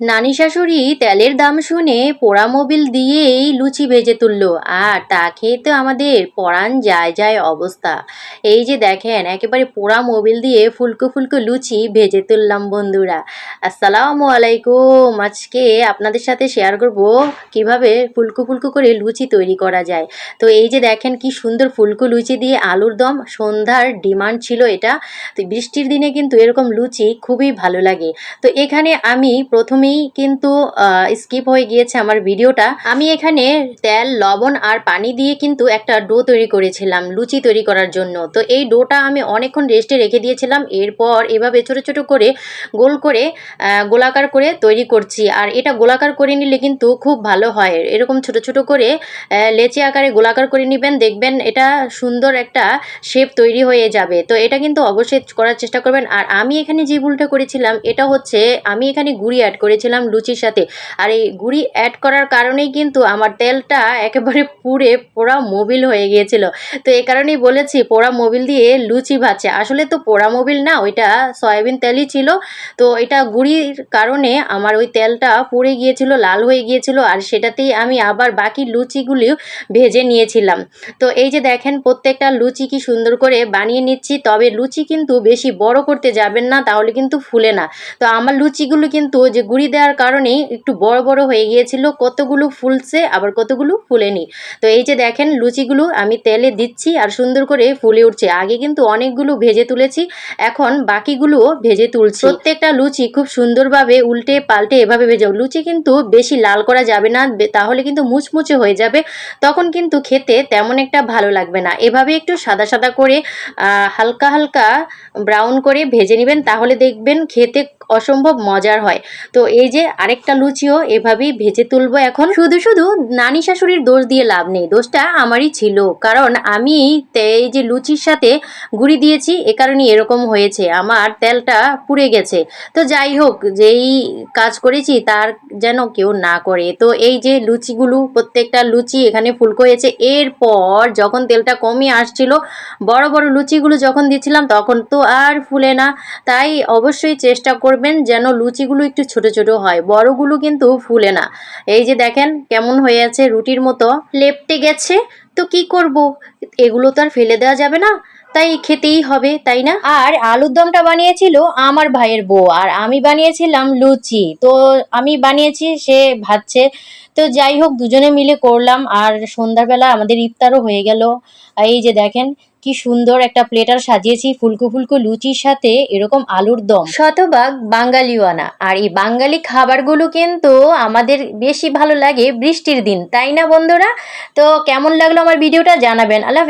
নানি শাশুড়ি তেলের দাম শুনে পোড়া মোবিল দিয়েই লুচি ভেজে তুললো। আর তা খেয়ে তো আমাদের পরাণ যায় যায় অবস্থা। এই যে দেখেন, একেবারে পোড়া মোবিল দিয়ে ফুলকো ফুলকো লুচি ভেজে তুললাম বন্ধুরা। আসসালামু আলাইকুম। আজকে আপনাদের সাথে শেয়ার করব কীভাবে ফুলকো ফুলকো করে লুচি তৈরি করা যায়। তো এই যে দেখেন কি সুন্দর ফুলকো লুচি দিয়ে আলুর দম, সন্ধ্যার ডিমান্ড ছিল এটা। তো বৃষ্টির দিনে কিন্তু এরকম লুচি খুবই ভালো লাগে। তো এখানে আমি প্রথমেই কিন্তু স্কিপ হয়ে গিয়েছে আমার ভিডিওটা। আমি এখানে তেল, লবণ আর পানি দিয়ে কিন্তু একটা ডো তৈরি করেছিলাম, লুচি তৈরি করার জন্য। তো এই ডোটা আমি অনেকক্ষণ রেস্টে রেখে দিয়েছিলাম। এরপর এভাবে ছোট ছোট করে গোল করে গোলাকার করে তৈরি করছি। আর এটা গোলাকার করে নিলে কিন্তু খুব ভালো হয়। এরকম ছোট ছোট করে লেচি আকারে গোলাকার করে নেবেন, দেখবেন এটা সুন্দর একটা শেপ তৈরি হয়ে যাবে। তো এটা কিন্তু অবশ্যই করার চেষ্টা করবেন। আর আমি এখানে যে ভুলটা করেছিলাম, এটা হচ্ছে আমি এখানে গুড়ি অ্যাড করেছিলাম লুচির সাথে। আর এই গুড়ি অ্যাড করার কারণেই কিন্তু আমার তেলটা একেবারে পুড়ে পোড়া মোবিল হয়ে গিয়েছিল। তো এই কারণেই বলেছি, পোড়া মোবিল দিয়ে লুচি ভাজছে। আসলে তো পোড়া মোবিল না, ওইটা সয়াবিন তেলই ছিল। তো এটা গুড়ির কারণে আমার ওই তেলটা পুড়ে গিয়েছিল, লাল হয়ে গিয়েছিল, আর সেটাতেই আমি আবার বাকি লুচিগুলিও ভেজে নিয়েছিলাম। তো এই যে দেখেন, প্রত্যেকটা লুচি কি সুন্দর করে বানিয়ে নিচ্ছি। তবে লুচি কিন্তু বেশি বড় করতে যাবেন না, তাহলে কিন্তু ফুলে না। তো আমার লুচিগুলো কিন্তু যে গুঁড়ি দেওয়ার কারণেই একটু বড় বড় হয়ে গিয়েছিল, কতগুলো ফুলছে, আবার কতগুলো ফুলেনি। তো এই যে দেখেন লুচিগুলো আমি তেলে দিচ্ছি আর সুন্দর করে ফুলে উঠছে। আগে কিন্তু অনেকগুলো ভেজে তুলেছি, এখন বাকিগুলোও ভেজে তুলছি। প্রত্যেকটা লুচি খুব সুন্দরভাবে উল্টে পাল্টে এভাবে ভেজে লুচি কিন্তু বেশি লাল করা যাবে না তাহলে কিন্তু মুচমুচে হয়ে যাবে। তখন কিন্তু খেতে তেমন একটা ভালো লাগবে না। এভাবে একটু সাদা সাদা করে হালকা হালকা ব্রাউন করে ভেজে নেবেন, তাহলে দেখবেন খেতে অসম্ভব মজার হয়। তো এই যে আরেকটা লুচিও এভাবেই ভেজে তুলবো এখন। শুধু শুধু নানি শাশুড়ির দোষ দিয়ে লাভ নেই, দোষটা আমারই ছিল। কারণ আমি এই যে লুচির সাথে গুঁড়ি দিয়েছি, এ কারণে এরকম হয়েছে। আমার তেলটা পুড়ে গেছে। তো যাই হোক, যেই কাজ করেছি তার যেন কেউ না করে। তো এই যে লুচিগুলো, প্রত্যেকটা লুচি এখানে ফুলকো হয়েছে এরপর যখন তেলটা কমে আসছিল, বড় বড় লুচিগুলো যখন দিচ্ছিলাম তখন তো আর ফুলে না। তাই অবশ্যই চেষ্টা করবেন যেন লুচিগুলো একটু ছোট ছোট হয়, বড়গুলো কিন্তু ফুলে না। এই যে দেখেন, কেমন হয়ে আছে রুটির মতো। লেপটে গেছে, তো কি করব? এগুলো তো আর ফেলে দেওয়া যাবে না। তাই খেতেই হবে, তাই না? আর আলুর দমটা বানিয়েছিল আমার ভাইয়ের বউ, আর আমি বানিয়েছিলাম লুচি। তো আমি বানিয়েছি, সে ভাজছে। তো যাই হোক, দুজনে মিলে করলাম, আর সন্ধ্যাবেলা আমাদের ইফতারও হয়ে গেল। এই যে দেখেন কি সুন্দর একটা প্লেটার সাজিয়েছি, ফুলকো ফুলকো লুচির সাথে এরকম আলুর দম। শতভাগ বাঙালিওয়ানা। আর এই বাঙালি খাবারগুলো কিন্তু আমাদের বেশি ভালো লাগে বৃষ্টির দিন, তাই না বন্ধুরা? তো কেমন লাগল আমার ভিডিওটা জানাবেন। আল্লাহ।